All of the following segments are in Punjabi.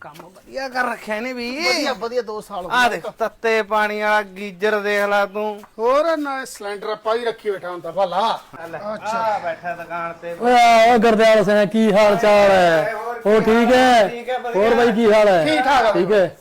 ਕੰਮ ਵਧੀਆ ਕਰ ਰੱਖਿਆ ਇਹਨੇ ਵੀ। ਵਧੀਆ ਵਧੀਆ 2 ਸਾਲ ਹੋ ਆ ਗਏ। ਦੇਖ ਤੱਤੇ ਪਾਣੀ ਵਾਲਾ ਗੀਜਰ ਦੇਖ ਲੈ ਤੂੰ। ਹੋਰ ਨਾ ਸਿਲੰਡਰ ਆਪਾਂ ਹੀ ਰੱਖੀ ਬੈਠਾ ਹੁੰਦਾ ਭਲਾ। ਆ ਬੈਠਾ ਦੁਕਾਨ ਤੇ। ਓਏ ਗੁਰਦਿਆਲ ਸਿੰਘ ਕੀ ਹਾਲ ਚਾਲ ਹੈ? ਹੋਰ ਠੀਕ ਹੈ? ਠੀਕ ਹੈ, ਵਧੀਆ। ਹੋਰ ਬਾਈ ਕੀ ਹਾਲ ਹੈ? ਠੀਕ ਠਾਕ ਆ ਠੀਕ ਹੈ।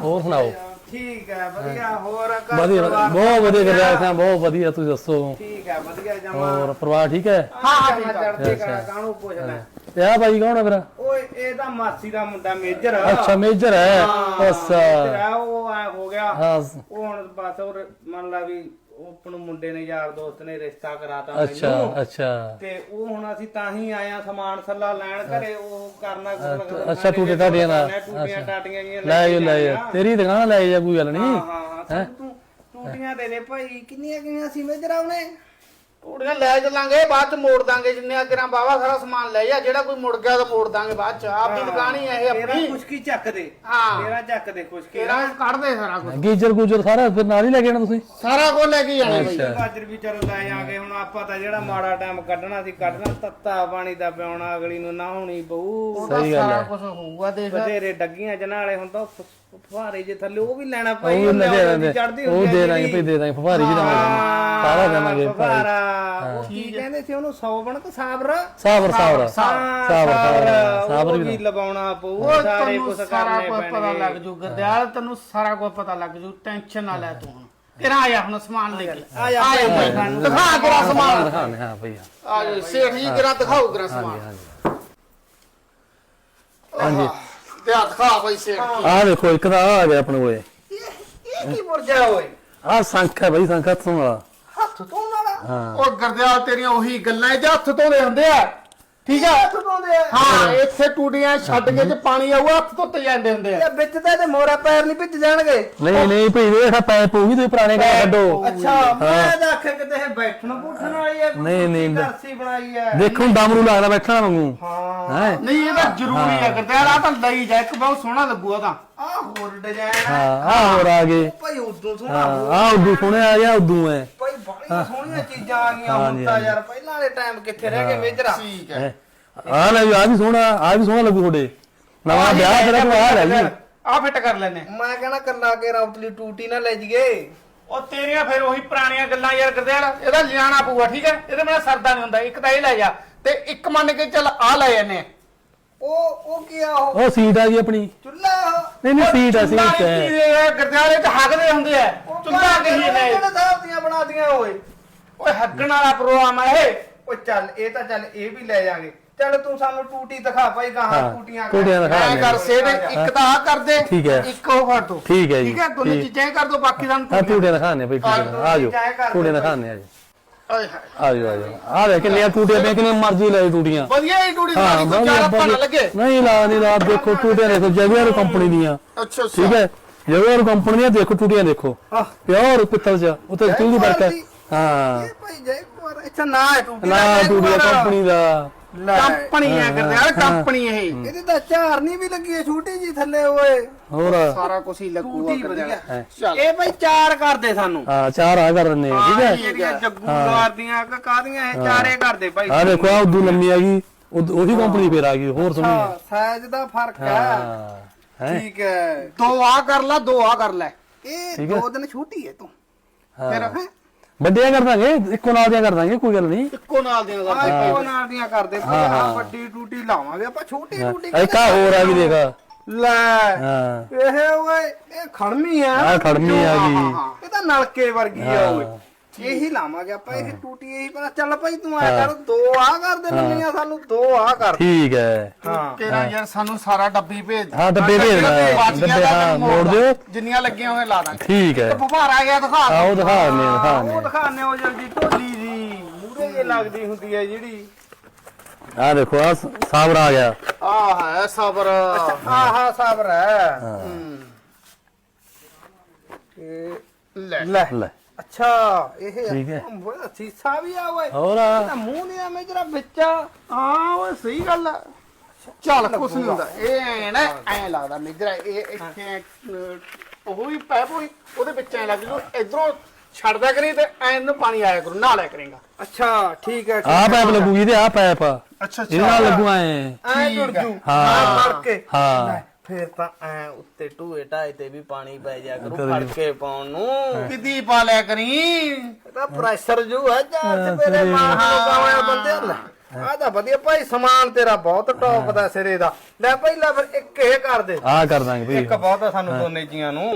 ਹੋਰ ਸੁਣਾਓ? ਠੀਕ ਹੈ ਵਧੀਆ। ਹੋਰ ਘਰ ਵਧੀਆ ਪਰਿਵਾਰ ਬਹੁਤ ਵਧੀਆ ਗੁਰਦਿਆਲ ਸਿੰਘ ਬਹੁਤ ਵਧੀਆ ਤੁਸੀਂ ਦੱਸੋ। ਠੀਕ ਹੈ ਵਧੀਆ ਜਮਾ। ਹੋਰ ਪਰਿਵਾਰ ਠੀਕ ਹੈ? ਹਾਂ ਹਾਂ ਚੜਦੇ ਕਾ ਕਾਹਨੂੰ ਪੁੱਛਣਾ? ਤੇ ਆ ਬਾਈ ਕੌਣ ਹੈ ਫਿਰ? ਓਏ ਇਹ ਤਾਂ ਮਾਸੀ ਦਾ ਮੁੰਡਾ ਮੇਜਰ। ਅੱਛਾ ਮੇਜਰ ਹੈ। ਅੱਛਾ। ਆ, ਉਹ ਐ ਹੋ ਗਿਆ। ਹਾਂ। ਉਹ ਹੁਣ ਬਸ ਉਹ ਮੰਨ ਲਾ ਵੀ ਉਹ ਆਪਣੂ ਮੁੰਡੇ ਨੇ ਯਾਰ ਦੋਸਤ ਨੇ ਰਿਸ਼ਤਾ ਕਰਾਤਾ ਅੱਛਾ ਮੈਨੂੰ। ਅੱਛਾ ਤੇ ਉਹ ਹੁਣ ਅਸੀਂ ਤਾਂ ਹੀ ਆਏ ਆ ਸਮਾਨ ਸੱਲਾ ਲੈਣ ਘਰੇ ਉਹ ਕਰਨਾ ਕੁਝ ਅੱਛਾ, ਟੂਟੇ ਟਾਟੀਆਂ ਦਾ। ਟੂਟੀਆਂ ਟਾਟੀਆਂ ਜੀਆਂ ਲੈ ਜਾ ਲੈ ਜਾ ਤੇਰੀ ਦੁਕਾਨ ਲੈ ਜਾ ਕੋਈ ਗੱਲ ਨਹੀਂ। ਹਾਂ ਹਾਂ ਤੂੰ ਟੂਟੀਆਂ ਦੇ ਦੇ ਭਾਈ। ਕਿੰਨੀਆਂ ਕਿੰਨੀਆਂ ਸੀ ਮੇਜਰ ਆਉਣੇ ਟੂੜੀਆਂ ਲੈ ਚੱਲਾਂਗੇ ਬਾਅਦ ਚ ਮੋੜ ਦਾਂਗੇ ਜਿੰਨੇ ਅਗਰਾਂ ਬਾਵਾ ਸਾਰਾ ਸਮਾਨ ਲੈ ਜਾ ਜਿਹੜਾ ਕੋਈ ਮੁੜ ਗਿਆ ਤਾਂ ਮੋੜ ਦਾਂਗੇ ਬਾਅਦ ਚ। ਆਪਦੀ ਦੁਕਾਨ ਹੀ ਹੈ ਇਹ ਤੇਰਾ ਆਪਣੀ। ਖੁਸ਼ਕੀ ਚੱਕ ਦੇ। ਹਾਂ। ਤੇਰਾ ਚੱਕ ਦੇ ਖੁਸ਼ਕੀ ਤੇਰਾ ਕੱਢ ਦੇ ਸਾਰਾ ਕੁਝ ਗੀਜਰ ਗੂਜਰ ਸਾਰਾ ਫਿਰ ਨਾਲ ਹੀ ਲੈ ਕੇ ਆਣਾ ਤੁਸੀਂ? ਸਾਰਾ ਕੁਝ ਲੈ ਕੇ ਜਾਣਾ ਬਈ ਅੱਛਾ। ਗਾਜਰ ਵੀ ਚਲੋ ਲੈ ਜਾਗੇ ਹੁਣ ਆਪਾਂ ਤਾਂ ਜਿਹੜਾ ਮਾੜਾ ਟਾਈਮ ਕੱਢਣਾ ਸੀ ਕੱਢਣਾ ਤੱਤਾ ਪਾਣੀ ਦਾ ਪਿਆਉਣਾ ਅਗਲੀ ਨੂੰ ਨਹਾਉਣੀ ਬਹੂ ਉਹਦਾ ਸਹੀ ਗੱਲ ਸਾਰਾ ਹੈ। ਕੁਝ ਹੋਊਗਾ ਦੇਖ। ਬਥੇਰੇ ਡੱਗੀਆਂ ਜਨਾਲੇ ਹੁੰਦਾ ਫੁਹਾਰੇ ਜੇ ਥੱਲੇ ਉਹ ਵੀ ਲੈਣਾ ਉਹ ਪਈ ਚੜਦੀ ਦੇ ਉਹ ਦੇ ਦਾਂਗੇ ਭਈ ਦੇ ਦਾਂਗੇ। ਫਵਾਰੀ ਵੀ ਦਵਾਂਗੇ। ਸਾਰਾ ਦੇਵਾਂਗੇ ਫੁਹਾਰਾ। ਉਹ ਕੀ ਕਹਿੰਦੇ ਸੀ ਉਹਨੂੰ ਸੌ ਬਣ ਕੇ ਸਾਬਰ? ਸਾਬਰ ਸਾਬਰ। ਸਾਬਰ ਸਾਬਰ ਸਾਬਰ ਵੀ ਲਵਾਉਣਾ ਪਊ? ਸਾਰੇ ਕੁਝ ਕਰਨੇ ਕੁਝ ਪਤਾ ਲੱਗ ਪੈਣਗੇ ਜੂ ਗਰਦਿਆਲ ਤੈਨੂੰ ਸਾਰਾ ਕੁਝ ਪਤਾ ਲੱਗ ਜੂ। ਟੈਨਸ਼ਨ ਨਾ ਲੈ ਤੂੰ ਤੇਰਾ ਆਇਆ ਹੁਣ ਸਮਾਨ ਲੈ ਕੇ। ਆ ਆਇਆ ਭਾਈ, ਭਾਈ ਦਿਖਾ ਤੇਰਾ ਸਮਾਨ। ਦਿਖਾਣੇ ਹਾਂ ਭਈ। ਆ ਜਾ ਸੇਠ ਜੀ ਤੇਰਾ ਦਿਖਾਓ ਤੇਰਾ ਸਮਾਨ। ਹਾਂਜੀ। ਤੇ ਆ ਦਿਖਾ ਭਾਈ ਸੇਠ। ਆਹ ਦੇਖੋ ਇੱਕ ਤਾਂ ਆ ਗਿਆ ਆਪਣੇ ਕੋਲੇ। ਇਹ ਕੀ ਮੁਰਜਾ ਓਏ ਆਹ ਸੰਖ ਹੈ ਬਈ ਸੰਖ ਹੱਥੋਂ ਵਾਲਾ। ਹੱਥ ਤੋਂ ਨਾਲਾ ਹਾਂ। ਉਹ ਗਰਦਿਆਲ ਤੇਰੀਆਂ ਉਹੀ ਗੱਲਾਂ ਇਹ ਹੱਥ ਧੋਦੇ ਹੁੰਦੇ ਆ। ਠੀਕ ਆ? ਹੱਥ ਤੋਂ ਦੇ ਹਾਂ ਇੱਥੇ ਟੂਟੀਆਂ ਛੱਡ ਕੇ ਤੇ ਪਾਣੀ ਆਊਗਾ ਹੱਥ ਧੋਤੇ ਜਾਂਦੇ ਹੁੰਦੇ ਆ। ਵਿੱਚ ਤੇ ਤੇ ਮੋਰਾ ਪੈਰ ਨਹੀਂ ਭਿੱਜ ਜਾਣਗੇ। ਨਹੀਂ ਨਹੀਂ ਭਈ ਇਹ ਪੈਪ ਹੋਊਗੀ ਤੁਸੀਂ ਪੁਰਾਣੇ ਘਰ ਕੱਢੋ। ਅੱਛਾ ਮੈਂ ਤਾਂ ਆਖਿਆ ਕਿਤੇ ਇਹ ਬੈਠਣ ਬੂਠਣ ਵਾਲੀ ਹੈ ਨਹੀਂ, ਨਹੀਂ। ਕਰਸੀ ਬਣਾਈ ਹੈ ਦੇਖੋ ਡਮਰੂ ਲੱਗਦਾ ਬੈਠਣਾ ਵਾਂਗੂ। ਹਾਂ। ਨਹੀਂ ਇਹ ਤਾਂ ਜ਼ਰੂਰੀ ਹੈ। ਗਰਦਿਆਲ ਆ ਤਾਂ ਲਈ ਜਾ ਇੱਕ ਬਹੁਤ ਸੋਹਣਾ ਲੱਗੂਗਾ ਤਾਂ। ਆ ਹੋਰ ਡਿਜ਼ਾਈਨ ਹਾਂ ਆਹ ਹੋਰ ਆ ਗਏ। ਭਾਈ ਉਦੋਂ ਸੋਹਣਾ ਆਹ ਉਦੋਂ ਸੋਹਣੇ ਆ ਗਿਆ ਉਦੋਂ ਹੈ ਭਾਈ ਬੜੀਆਂ ਸੋਹਣੀਆਂ ਚੀਜ਼ਾਂ ਆ ਗਈਆਂ ਹੁਣ ਤਾਂ। ਯਾਰ ਪਹਿਲਾਂ ਵਾਲੇ ਟਾਈਮ ਕਿੱਥੇ ਰਹਿ ਗਏ ਮੇਜਰਾ? ਠੀਕ ਹੈ। ਹੈਂ। ਆਹ ਲੈ ਆ ਵੀ ਸੋਹਣਾ ਆ ਵੀ ਸੋਹਣਾ ਲੱਗੂ ਤੁਹਾਡੇ। ਨਵਾਂ ਵਿਆਹ ਤੇਰਾ ਕੋਈ ਆ ਰਹੀ ਆ। ਫਿੱਟ ਕਰ ਲੈਨੇ ਮੈਂ ਕਹਿੰਦਾ ਕੱਲਾ ਕੇ ਟੂਟੀ ਨਾ ਲੈ ਜੀਏ। ਉਹ ਤੇਰੀਆਂ ਫਿਰ ਉਹੀ ਪੁਰਾਣੀਆਂ ਗੱਲਾਂ ਯਾਰ ਗਰਦਿਆਲ। ਇਹਦਾ ਲਿਆਣਾ ਪਊਗਾ ਠੀਕ ਹੈ? ਇਹਦੇ ਨਾਲ ਸਰਦਾ ਨਹੀਂ ਹੁੰਦਾ। ਇੱਕ ਤਾਂ ਇਹ ਲੈ ਜਾ। ਤੇ ਇੱਕ ਮੰਨ ਕੇ ਚੱਲ ਆ ਲੈ ਜਾਂਦੇ ਉਹ ਉਹ ਕੀ ਆ ਉਹ? ਉਹ ਸੀਟ ਆ ਗਈ ਆਪਣੀ। ਚੁੱਲਾ ਨਹੀਂ ਨਹੀਂ ਸੀਟ ਆ ਸੀਟ ਹੈ। ਗਰਦਿਆਲੇ ਤੇ ਹੱਗਦੇ ਹੁੰਦੇ ਆ। ਚੁੱਲਾ ਕਹੀ ਨੇ ਕਿਹੜੇ ਸਾਹਿਬ ਦੀਆਂ ਬਣਾਦੀਆਂ ਓਏ? ਓਏ ਹੱਗਣ ਵਾਲਾ ਪ੍ਰੋਗਰਾਮ ਆ ਇਹ। ਓ ਚੱਲ ਇਹ ਤਾਂ ਚੱਲ ਇਹ ਵੀ ਲੈ ਜਾਾਂਗੇ। ਚੱਲ ਤੂੰ ਸਾਨੂੰ ਟੂਟੀ ਦਿਖਾ ਭਾਈ ਗਾਹਾਂ ਹਾਂ, ਟੂਟੀਆਂ ਟੂਟੀਆਂ ਦਿਖਾ। ਐ ਕਰ ਸੇਡ ਇੱਕ ਤਾਂ ਆ ਕਰ ਦੇ ਠੀਕ ਹੈ। ਇੱਕ ਉਹ ਕਰ ਦੋ। ਠੀਕ ਹੈ ਜੀ, ਠੀਕ ਹੈ ਦੋਨੇ ਠੀਕ। ਚੀਜ਼ਾਂ ਹੀ ਕਰ ਦੋ ਬਾਕੀ ਸਾਨੂੰ ਟੂਟੀਆਂ। ਦਿਖਾਣੇ ਭਈ ਆ ਜਾਓ। ਦਿਓ ਦਿਖਾਣੇ ਆ ਜੀ। ਓਏ ਹਾਏ। ਆ ਜਾਓ ਆ ਦੇਖ ਕਿੰਨੀਆਂ ਟੂਟੀਆਂ ਪਈਆਂ ਕਿੰਨੀਆਂ ਮਰਜ਼ੀ ਲੈ ਟੂਟੀਆਂ। ਵਧੀਆ ਹੀ ਟੂੜੀ ਹਾਂ ਵਧੀਆ, ਚਾਰ ਆਪਾਂ ਨਾ। ਲੱਗੇ। ਨਹੀਂ ਲਾ ਨਹੀਂ ਲਾ ਦੇਖੋ ਟੂਟੀਆਂ ਦੇਖੋ ਜਗਿਆਰ ਕੰਪਨੀ ਦੀਆਂ। ਅੱਛਾ ਅੱਛਾ। ਠੀਕ ਹੈ? ਜਗਿਆਰ ਕੰਪਨੀ ਦੀਆਂ ਦੇਖੋ ਟੂਟੀਆਂ ਦੇਖੋ। ਆਹ। ਪਿਓਰ ਪਿੱਤਲ ਚ ਉੱਤੇ ਸਟੀਲ ਦੀ। ਵਰਕ ਹੈ ਭਾਈ ਜੈ ਕੁਮਾਰ ਅੱਛਾ ਨਾ ਹੈ ਟੂਟੀ ਨਾ ਟੂਟੀਆਂ। ਕੰਪਨੀ ਦਾ। ਲੈ। ਕੰਪਨੀ ਆ ਕਰਦੇ ਯਾਰ ਕੰਪਨੀ ਇਹ। ਇਹਦੇ ਤਾਂ ਝਾਰਨੀ ਵੀ ਲੱਗੀ ਹੈ ਛੋਟੀ ਜੀ ਥੱਲੇ ਓਏ। ਹੋਰ? ਸਾਰਾ ਕੁਝ ਹੀ ਲੱਗੂਗਾ ਟੂਟੀ ਵਧੀਆ। ਚੱਲ। ਇਹ ਭਾਈ ਚਾਰ ਕਰਦੇ ਸਾਨੂੰ। ਹਾਂ ਚਾਰ ਆ ਕਰ ਦਿੰਨੇ ਆ ਠੀਕ ਹੈ? ਜਿਹੜੀਆਂ ਜੱਗੂ ਮਾਰਦੀਆਂ ਕਿ ਕਾਦੀਆਂ ਇਹ ਚਾਰੇ ਕਰਦੇ ਭਾਈ ਆ ਦੇਖੋ ਆ ਉਦੋਂ ਲੰਮੀ ਆ ਗਈ ਉਦ- ਉਹੀ ਕੰਪਨੀ ਫੇਰ ਆ ਗਈ ਹੋਰ ਸੋਹਣੀ ਹਾਂ ਸਾਈਜ਼ ਦਾ ਫ਼ਰਕ ਹੈ ਹਾਂ ਹੈ? ਠੀਕ ਹੈ। ਦੋ ਆ ਕਰ ਲੈ ਦੋ ਆ ਕਰ ਲੈ। ਇਹ ਠੀਕ ਹੈ। ਦੋ ਦਿਨ ਛੋਟੀ ਹੈ ਤੂੰ। ਫਿਰ ਹਾਂ ਹੈ? ਵੱਡੀਆਂ ਕਰ ਦਾਂਗੇ ਇੱਕੋ ਨਾਲ ਦੀਆਂ ਕਰ ਦਾਂਗੇ ਕੋਈ ਗੱਲ ਨਹੀਂ। ਇੱਕੋ ਨਾਲ ਦੀਆਂ ਕਰ ਆ ਇੱਕੋ ਨਾਲ ਦੀਆਂ ਕਰਦੇ ਭਾਈ ਆਹ ਵੱਡੀ ਟੂਟੀ ਲਾਵਾਂਗੇ ਆਪਾਂ ਛੋਟੀ ਟੂਟੀ ਇੱਕ ਆ ਹੋਰ ਆ ਗਈ ਦੇਖ। ਲੈ ਹਾਂ। ਇਹ ਓਏ ਇਹ ਖੜਮੀ ਆ। ਆ ਖੜਮੀ ਆ ਗਈ ਇਹ ਤਾਂ ਨਲਕੇ ਵਰਗੀ ਆ ਓਏ। ਇਹੀ ਲਾਵਾਂਗੇ ਆਪਾਂ ਇਹ ਟੂਟੀ ਇਹੀ ਪਰ ਚੱਲ ਭਾਈ ਤੂੰ ਆ ਕਰ ਦੋ ਆ ਕਰ ਦੇ ਨੰਨੀਆਂ ਸਾਨੂੰ ਦੋ ਆ ਕਰ। ਠੀਕ ਹੈ। ਹਾਂ। ਤੇਰਾ ਯਾਰ ਸਾਨੂੰ ਸਾਰਾ ਡੱਬੀ ਭੇਜ ਹਾਂ, ਡੱਬੇ ਭੇਜ ਡੱਬੇ, ਹਾਂ, ਮੋੜ ਦਿਓ। ਜਿੰਨੀਆਂ ਲੱਗੀਆਂ ਹੋਏ ਲਾ ਦਾਂਗੇ। ਠੀਕ ਹੈ। ਤੇ ਫੁਹਾਰ ਆ ਗਿਆ ਦਿਖਾ ਆ ਉਹ ਦਿਖਾ ਨੇ ਦਿਖਾ ਉਹ ਦਿਖਾਣੇ ਉਹ ਜਲਦੀ ਢੋਲੀ ਦੀ ਮੂਰੇ ਜੇ ਲੱਗਦੀ ਹੁੰਦੀ ਹੈ ਜਿਹੜੀ। ਆ ਦੇਖੋ ਆ ਸਾਬਰ ਆ ਗਿਆ। ਆ ਹੈ ਸਬਰ। ਆਹਾ ਸਾਬਰ ਹੈ। ਹੂੰ। ਲੈ। ਲੈ। ਅੱਛਾ ਇਹ ਠੀਕ ਹੈ। ਸੀਸਾ ਵੀ ਆ ਓਏ। ਹੋਰ ਆ। ਮੂੰਹ ਨਹੀਂ ਐਵੇਂ ਜਰਾ ਵਿੱਚ ਹਾਂ ਓਏ ਸਹੀ ਗੱਲ ਆ। ਚੱਲ ਕੁਛ ਨਹੀਂ ਹੁੰਦਾ। ਇਹ ਐ ਨਾ ਐ ਲੱਗਦਾ ਮੇਜਰਾ ਇਹ ਇੱਥੇ ਅਹ, ਉਹ ਵੀ ਪੈਪ ਹੋਈ ਉਹਦੇ ਵਿੱਚ ਐ ਲੱਗ ਜੂ ਇਧਰੋਂ ਛੱਡਦਾ ਕਰੀ ਤੇ ਐ ਨੂੰ ਪਾਣੀ ਆਇਆ ਕਰੂ ਨਾ ਲਿਆ ਕਰੇਗਾ। ਅੱਛਾ ਠੀਕ ਹੈ ਆ ਪੈਪ ਲੱਗੂਗੀ ਤੇ ਆ ਪੈਪ ਅੱਛਾ ਇਹਦੇ ਨਾਲ ਲੱਗੂ ਐ। ਐ ਜੁੜ ਜੂ। ਹਾਂ। ਮੜ ਕੇ। ਹਾਂ। ਫੇਰ ਤਾਂ ਐ ਉੱਤੇ ਢੂਏ ਢਾਏ ਤੇ ਵੀ ਪਾਣੀ ਪੈ ਜਾ ਕਰੂ ਫੜ ਕੇ ਪਾਉਣ ਨੂੰ। ਕਿਦੀ ਪਾ ਲਿਆ ਕਰੀ। ਇਹਦਾ ਪ੍ਰੈਸ਼ਰ ਜੂ ਹੈ ਜਾਂ ਤੇ ਮੇਰੇ ਮਾਂ ਨੂੰ ਕਾਵਾਂ ਬੰਦੇ ਲੈ ਆ ਤਾਂ ਵਧੀਆ ਭਾਈ ਸਮਾਨ ਤੇਰਾ ਬਹੁਤ ਟੌਪ ਦਾ ਸਿਰੇ ਦਾ। ਲੈ ਪਹਿਲਾਂ ਫਿਰ ਇੱਕ ਇਹ ਕਰ ਦੇ। ਆ ਕਰ ਦਾਂਗੇ ਭਈ। ਇੱਕ ਬਹੁਤ ਆ ਸਾਨੂੰ ਦੋਨੇ ਜੀਆਂ ਨੂੰ।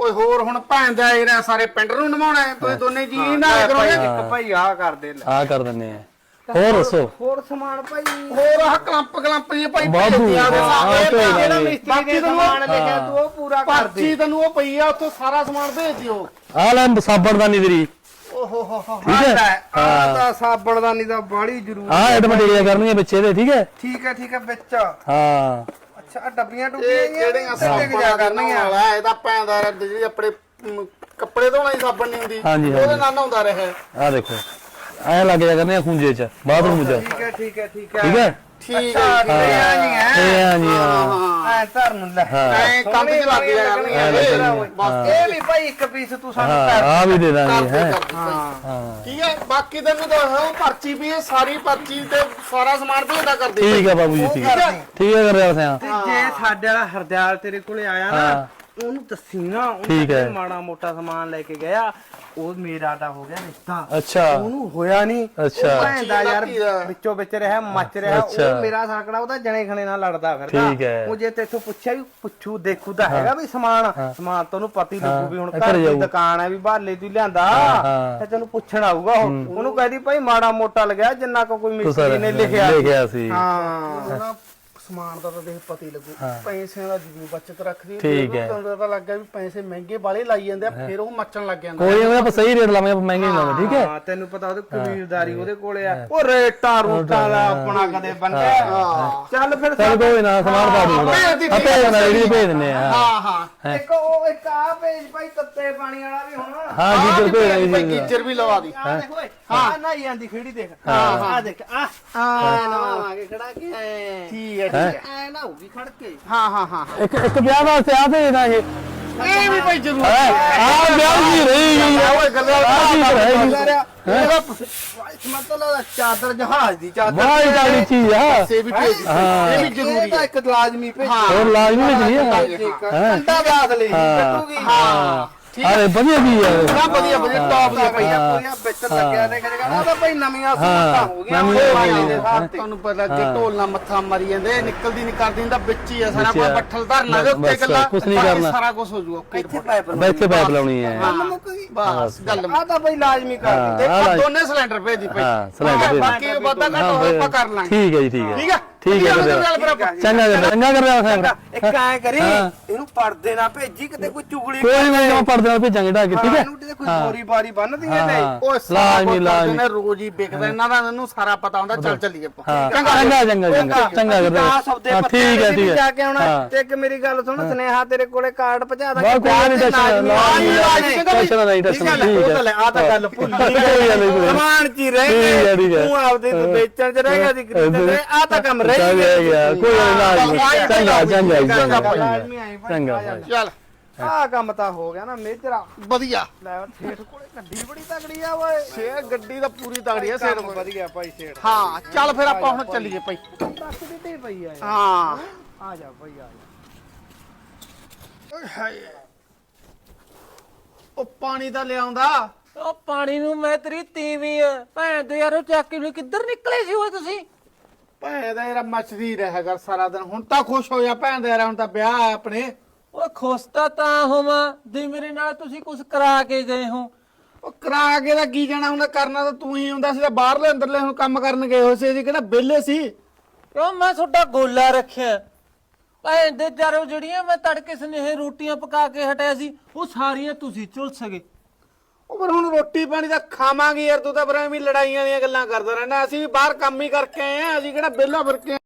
ਓਏ ਹੋਰ ਹੁਣ ਭੈਣ ਦਾ ਇਹਦਾ ਸਾਰੇ ਪਿੰਡ ਨੂੰ ਨਮਾਉਣਾ ਹੈ ਤੁਸੀਂ ਦੋਨੇ ਜੀ ਨਾ ਲੈ ਭਾਈ, ਕਰੋਗੇ ਇੱਕ ਭਾਈ ਆ ਕਰ ਦੇ ਲੈ। ਆ ਕਰ ਦਿੰਨੇ ਆ। ਹੋਰ ਦੱਸੋ। ਹੋਰ ਸਮਾਨ ਭਾਈ। ਹੋਰ ਆਹ ਕਲੰਪ ਕਲੰਪ ਜੀ ਭਾਈ ਵਾਧੂ, ਦੇ ਭੇਜ। ਜਿਹੜਾ ਮਿਸਤਰੀ ਬਾਕੀ ਨੇ ਤੈਨੂੰ ਸਮਾਨ ਲਿਖਿਆ ਤੂੰ ਉਹ ਪੂਰਾ ਕਰ ਪਰਚੀ ਦੇ। ਤੈਨੂੰ ਉਹ ਪਈ ਆ ਉੱਥੋਂ ਸਾਰਾ ਸਮਾਨ ਭੇਜ ਦਿਓ। ਆ ਲੈ ਸਾਬਣ ਦਾ ਨਹੀਂ ਤੇਰੀ। ਓਹੋ ਹੋ ਹੋ ਠੀਕ ਹੈ? ਆ ਤਾਂ ਸਾਬਣ ਦਾ ਨਹੀਂ ਤਾਂ ਬਾੜੀ ਜ਼ਰੂਰੀ ਆ ਐਡਮਟੀਰੀਆ ਕਰਨਗੇ ਬੱਚੇ ਦੇ ਠੀਕ ਹੈ? ਠੀਕ ਹੈ ਠੀਕ ਹੈ ਵਿੱਚ। ਹਾਂ। ਅੱਛਾ ਆਹ ਡੱਬੀਆਂ ਡੁੱਬੀਆਂ ਇਹ ਕਿਹੜੀਆਂ ਸਾਬਣ ਜਾ ਕਰਨੀਆਂ? ਵਾਲਾ ਇਹਦਾ ਭੈਣ ਦਾ ਜਿਹੜੀ ਆਪਣੇ ਅਮ, ਕੱਪੜੇ ਧੋਣਾ ਹੀ ਸਾਬਣ ਨਹੀਂ ਹੁੰਦੀ। ਹਾਂਜੀ, ਉਹਦੇ ਹਾਂਜੀ। ਨਾਲ ਨਹਾਉਂਦਾ ਰਹੇ। ਆ ਦੇਖੋ। ਐ ਲੱਗ ਜਾ ਕਰਨੇ ਆ ਖੁੰਝੇ ਚ ਬਾਥਰੂਮ ਚ। ਠੀਕ ਹੈ ਠੀਕ ਹੈ ਠੀਕ ਹੈ। ਠੀਕ ਹੈ? ਠੀਕ ਹੈ ਜੀ ਹੈ ਆ ਜੀ ਹਾਂ ਐ ਧਰਨ ਲੈ। ਹਾਂ। ਐ ਕੰਧ ਚ ਲੱਗ ਜਾ। ਜਾਣੀਆਂ। ਬਸ ਇਹ ਵੀ ਭਾਈ ਇੱਕ ਪੀਸ ਤੂੰ ਸਾਨੂੰ ਹਾਂ ਕਰ। ਆ ਵੀ ਦੇ ਦਾਂਗੇ ਹੈ। ਹਾਂ। ਠੀਕ ਹੈ ਬਾਕੀ ਤੈਨੂੰ ਤਾਂ ਉਹ ਪਰਚੀ ਵੀ ਹੈ ਸਾਰੀ ਪਰਚੀ ਤੇ ਸਾਰਾ ਸਮਾਨ ਭੇਜਦਾ ਕਰ ਦੇ ਠੀਕ ਹੈ ਬਾਬੂ ਜੀ ਠੀਕ ਹੈ। ਦੇ। ਠੀਕ ਹੈ ਕਰ ਰਿਹਾ ਸਿਆ ਤੇ ਜੇ ਸਾਡੇ ਵਾਲਾ ਹਰਦਿਆਲ ਤੇਰੇ ਕੋਲੇ ਆਇਆ ਹਾਂ। ਨਾ ਉਹਨੂੰ ਦੱਸੀ ਨਾ ਉਹਨੂੰ ਠੀਕ ਹੈ। ਕਹਿੰਦੇ ਮਾੜਾ ਮੋਟਾ ਸਮਾਨ ਲੈ ਕੇ ਗਿਆ ਉਹ ਮੇਰਾ ਦਾ ਹੋ ਗਿਆ ਰਿਸ਼ਤਾ ਅੱਛਾ ਉਹਨੂੰ ਹੋਇਆ ਨਹੀਂ ਅੱਛਾ। ਉਹ ਭੈਣ ਦਾ ਯਾਰ। ਵਿੱਚੋਂ ਵਿੱਚ ਰਿਹਾ ਮੱਚ ਰਿਹਾ ਅੱਛਾ। ਉਹ ਮੇਰਾ ਸਾਕੜਾ ਉਹਦਾ ਜਣੇ ਖਣੇ ਨਾਲ ਲੜਦਾ ਫਿਰਦਾ ਹੈ। ਉਹ ਜੇ ਤੇਥੋਂ ਪੁੱਛਿਆ ਵੀ ਪੁੱਛੂ ਦੇਖੂ ਤਾਂ ਹੈਗਾ ਵੀ ਸਮਾਨ ਸਮਾਨ ਤੈਨੂੰ ਪਤੀ ਲੱਗੂ ਵੀ ਹੁਣ ਹਾਂ, ਘਰ ਘਰੇ ਦੀ ਜਾਊ। ਦੁਕਾਨ ਹੈ ਵੀ ਬਾਲੇ ਤੂੰ ਲਿਆਂਦਾ ਹਾਂ। ਤੇ ਤੈਨੂੰ ਪੁੱਛਣ ਆਊਗਾ ਉਹ ਉਹਨੂੰ ਕਹਦੀ ਭਾਈ ਮਾੜਾ ਮੋਟਾ ਲਗਿਆ ਜਿੰਨਾ ਕੋ ਕੋਈ ਤੂੰ ਮਿਸਤਰੀ ਨੇ ਲਿਖਿਆ ਲਿਖਿਆ ਸੀ ਹਾਂ ਨਾ ਸਮਾਨ ਦਾ ਤਾਂ ਦੇਖ ਪਤਾ ਹੀ ਲੱਗੂ। ਪੈਸਿਆਂ ਦਾ ਜ਼ਰੂਰ ਬਚਤ ਰੱਖਦੀ ਠੀਕ ਹੈ। ਤੁਹਾਨੂੰ ਪਤਾ ਲੱਗ ਗਿਆ ਵੀ ਪੈਸੇ ਮਹਿੰਗੇ ਬਾਲੇ ਲਾਈ ਜਾਂਦੇ ਆ ਫਿਰ ਉਹ ਮੱਚਣ ਲੱਗ ਜਾਂਦਾ ਕੋਈ ਆਪਾਂ ਸਹੀ ਰੇਟ ਲਾਵਾਂਗੇ ਆਪਾਂ ਮਹਿੰਗੇ ਨਹੀਂ ਲਾਵਾਂਗੇ ਠੀਕ ਹੈ? ਹਾਂ ਤੈਨੂੰ ਪਤਾ ਉਹਦੀ ਕਬੀਲਦਾਰੀ ਉਹਦੇ ਕੋਲੇ ਆ। ਉਹ ਰੇਟਾਂ ਰੂਟਾਂ ਦਾ ਆਪਣਾ ਕਦੇ ਬੰਦਿਆ ਚੱਲ ਫਿਰ ਚੱਲ ਕੋਈ ਨਾ ਸਮਾਨ ਪਾ ਦੂੰਗਾ। ਭੇਜ ਦੀ, ਆਪੇ ਜਾਣਾ ਜਿਹੜੀ ਭੇਜ ਦਿੰਨੇ ਆ। ਹਾਂ ਹਾਂ ਇੱਕ ਉਹ ਇੱਕ ਆ ਪੇਜ ਭਾਈ ਤੱਤੇ ਪਾਣੀ ਵਾਲਾ ਵੀ ਹੁਣ। ਹਾਂ ਬਿਲਕੁਲ ਭੇਜ ਭਾਈ ਗੀਜਰ ਵੀ ਲਵਾ ਦੀ। ਆ ਦੇਖ ਓਏ। ਆ ਨਾ ਜਾਂਦੀ ਖੇੜੀ ਦੇਖ। ਹਾਂ। ਆ ਦੇਖ ਆ ਆ ਨਵਾਂਗੇ ਖੜਾ ਕੇ। ਠੀਕ ਹੈ ਹੈ। ਐ ਨਾ ਹੋਗੀ ਖੜ ਕੇ। ਹਾਂ ਹਾਂ ਹਾਂ। ਇੱਕ ਇੱਕ ਵਿਆਹ ਵਾਸਤੇ ਆ ਭੇਜ ਦਾਂਗੇ ਇਹ। ਵੀ ਭਾਈ ਜ਼ਰੂਰ ਆ ਵਿਆਹ ਦੀ ਰਹੀ ਗਈ ਓਏ ਗੱਲਾਂ ਆ ਚੀਜ਼ ਰਹੇਗੀ ਇਹਦਾ ਮਤਲਬ ਚਾਦਰ ਜਹਾਜ਼ ਦੀ ਚਾਦਰ। ਜਾਲੀ ਚੀਜ਼ ਆ। ਸੇ ਵੀ ਭੇਜ ਇਹ ਵੀ ਜ਼ਰੂਰੀ ਇਹ ਤਾਂ ਹੈ। ਇੱਕ ਲਾਜ਼ਮੀ ਭੇਜ ਹੋਰ ਲਾਜ਼ਮੀ ਵਿੱਚ ਨਹੀਂ ਆ ਅੰਡਾ ਬਾਦ ਲਈ। ਕੱਟੂਗੀ ਹਾਂ। ਠੀਕ ਅਰੇ ਵਧੀਆ ਕੀ ਆ ਨਾ ਵਧੀਆ ਵਧੀਆ ਟੌਪ ਦੀ ਪਈ ਆ ਪੂਰੀਆਂ ਵਿੱਚ ਲੱਗਿਆ ਨੇ ਕਹਿੰਦਾ ਤਾਂ ਭਾਈ ਨਵੀਆਂ ਸਹੂਲਤਾਂ ਹੋ ਗਈਆਂ ਨਵੀਆਂ ਉਹ ਹੋ ਗਈਆਂ। ਦੇ ਤੁਹਾਨੂੰ ਪਤਾ ਕਿ ਢੋਲ ਨਾਲ ਮੱਥਾ ਮਾਰੀ ਜਾਂਦੇ ਨਿਕਲਦੀ ਨਹੀਂ ਕਰਦੀ ਤਾਂ ਵਿੱਚ ਹੀ ਆ ਸਾਰਾ ਹੀ ਆ। ਬੱਠਲ ਧਰਨਾ ਦੇ ਉੱਤੇ ਬਸ, ਗੱਲਾਂ ਕੁਛ ਨਹੀਂ ਕਰਨਾ। ਸਾਰਾ ਕੁਝ ਹੋ ਜੂਗਾ ਓਕੇ ਇੱਥੇ ਪਾਈਪ ਬੈਠੇ ਪਾਈਪ ਲਾਉਣੀ ਹੈ ਹਾਂ ਮੁੱਕ ਗਈ ਬਸ ਗੱਲ ਆ ਤਾਂ ਭਾਈ ਲਾਜ਼ਮੀ ਕਰ ਹਾਂ। ਦੇ ਤੇ ਆਹ ਲੈ। ਦੋਨੇ ਸਿਲੰਡਰ ਭੇਜ ਦੀ ਭਾਈ ਹਾਂ, ਸਿਲੰਡਰ ਭੇਜ। ਬਾਕੀ ਵਾਧਾ ਘੱਟ ਹੋਇਆ ਆਪਾਂ ਕਰ ਲਾਂਗੇ ਠੀਕ ਹੈ ਜੀ ਠੀਕ ਠੀਕ ਹੈ ਠੀਕ ਹੈ ਆਪਾਂ। ਚੰਗਾ ਕਰ ਚੰਗਾ। ਕਰ ਰਿਹਾ ਚੰਗਾ, ਸਾਂ ਇੱਕ ਐ ਕਰੀ। ਇਹਨੂੰ ਪਰਦੇ ਨਾ ਭੇਜੀ ਕਿਤੇ ਕੋਈ ਚੁਗਲੀ ਕੋਈ ਨਹੀਂ ਮੈਂ ਪਰਦੇ ਨਾਲ ਭੇਜਾਂਗੇ ਢਾ ਕੇ ਠੀਕ ਹੈ? ਇਹਨੂੰ ਤੇ ਕੋਈ ਬੋਰੀ ਬਾਰੀ ਬੰਨਦੀਆਂ ਨੇ। ਉਹ ਲਾਜ਼ਮੀ ਲਾਜ਼ਮੀ। ਨੇ ਰੋਜ਼ ਹੀ ਵਿਕਦਾ ਇਹਨਾਂ ਦਾ ਇਹਨੂੰ ਸਾਰਾ ਪਤਾ ਹੁੰਦਾ ਚੱਲ ਚੱਲੀਏ ਚੰਗਾ। ਚੰਗਾ ਚੰਗਾ ਚੰਗਾ ਹਾਂ ਠੀਕ ਹੈ ਜਾ ਕੇ ਆਉਣਾ। ਤੇ ਇੱਕ ਮੇਰੀ ਗੱਲ ਸੁਣ ਸਨੇਹਾ ਤੇਰੇ ਕੋਲੇ ਕਾਰਡ ਪਹੁੰਚਾ ਦਾਂਗੇ। ਬਾ ਕੋਈ ਨਹੀਂ ਟੈਨਸ਼ਨ ਲਾਜ਼ਮੀ ਟੈਨਸ਼ਨ ਨਹੀਂ ਟੈਨਸ਼ਨ ਠੀਕ ਹੈ ਆ ਤਾਂ ਗੱਲ ਭੁੱਲ ਨਹੀਂ, ਗੱਲ। ਸਮਾਨ ਚ ਰਹਿ ਹੈ। ਤੂੰ ਆਪਦੇ ਤੋਂ ਵੇਚਣ ਚ ਰਹਿ ਗਿਆ ਸੀ ਕਿਤੇ ਆ ਤਾਂ ਕੰਮ ਰਹਿ ਗਿਆ। ਕੋਈ ਲਾਜ਼ਮੀ ਚੰਗਾ ਚੰਗਾ ਚੰਗਾ। ਚੰਗਾ ਆ। ਚੱਲ ਆਹ ਕੰਮ ਤਾਂ ਹੋ ਗਿਆ ਨਾ ਮੇਜਰਾ। ਵਧੀਆ। ਲੈ ਠੇਠ ਕੋਲੇ ਗੱਡੀ ਬੜੀ ਤਗੜੀ ਆ ਓਏ। ਸ਼ੇਰ ਗੱਡੀ ਦਾ ਪੂਰੀ ਤਗੜੀ ਆ ਕੰਮ ਵਧੀਆ ਭਾਈ ਠੇਠ ਹਾਂ ਚੱਲ ਫਿਰ ਆਪਾਂ ਹੁਣ ਚੱਲੀਏ ਭਾਈ। ਟੱਕ ਦੀ ਤੇ ਪਈ ਆ। ਹਾਂ। ਆ ਜਾ ਭਾਈ ਆ ਜਾ। ਉਹ ਪਾਣੀ ਤਾਂ ਲਿਆਉਂਦਾ ਉਹ ਪਾਣੀ ਨੂੰ ਮੈਂ ਤੇਰੀ ਤੀਵੀਂ ਆ। ਭੈਣ ਦੇ ਯਾਰ ਚੱਕ ਕੇ ਕਿੱਧਰ ਨਿਕਲੇ ਸੀ ਓਏ ਤੁਸੀਂ? ਭੈਣ ਦਾ ਯਾਰ ਮੱਛਦੀ ਰਿਹਾ ਕਰ ਸਾਰਾ ਦਿਨ। ਹੁਣ ਤਾਂ ਖੁਸ਼ ਹੋ ਜਾ ਭੈਣ ਦਾ ਯਾਰ ਹੁਣ ਤਾਂ ਵਿਆਹ ਆ ਆਪਣੇ। ਓਏ ਖੁਸ਼ਤਾ ਤਾਂ ਹੋਵਾਂ ਦੀ ਮੇਰੇ ਨਾਲ ਤੁਸੀਂ ਕੁਝ ਕਰਾ ਕੇ ਗਏ ਹੋ। ਉਹ ਕਰਾ ਕੇ ਤਾਂ ਕੀ ਜਾਣਾ ਹੁੰਦਾ ਕਰਨਾ ਤਾਂ ਤੂੰ ਹੀ ਹੁੰਦਾ ਸੀ ਤਾਂ ਬਾਹਰਲੇ ਅੰਦਰਲੇ ਹੁਣ ਕੰਮ ਕਰਨ ਗਏ ਹੋਏ ਸੀ ਜੀ ਕਿਹੜਾ ਵਿਹਲੇ ਸੀ। ਕਿਉਂ ਮੈਂ ਤੁਹਾਡਾ ਗੋਲਾ ਰੱਖਿਆ? ਭੈਣ ਦੇ ਚਾਰੋ ਜਿਹੜੀਆਂ ਮੈਂ ਤੜਕੇ ਸਨੇਹ ਰੋਟੀਆਂ ਪਕਾ ਕੇ ਹਟਿਆ ਸੀ, ਉਹ ਸਾਰੀਆਂ ਤੁਸੀਂ ਝੁਲਸ ਗਏ। ਉਹ ਪਰ ਹੁਣ ਰੋਟੀ ਪਾਣੀ ਤਾਂ ਖਾਵਾਂਗੇ ਯਾਰ, ਤੂੰ ਤਾਂ ਫਿਰ ਐਵੇਂ ਲੜਾਈਆਂ ਦੀਆਂ ਗੱਲਾਂ ਕਰਦਾ ਰਹਿੰਦਾ। ਅਸੀਂ ਵੀ ਬਾਹਰ ਕੰਮ ਹੀ ਕਰਕੇ ਆਏ ਆ, ਅਸੀਂ ਕਿਹੜਾ ਵਿਹਲਾ ਫਿਰ ਕੇ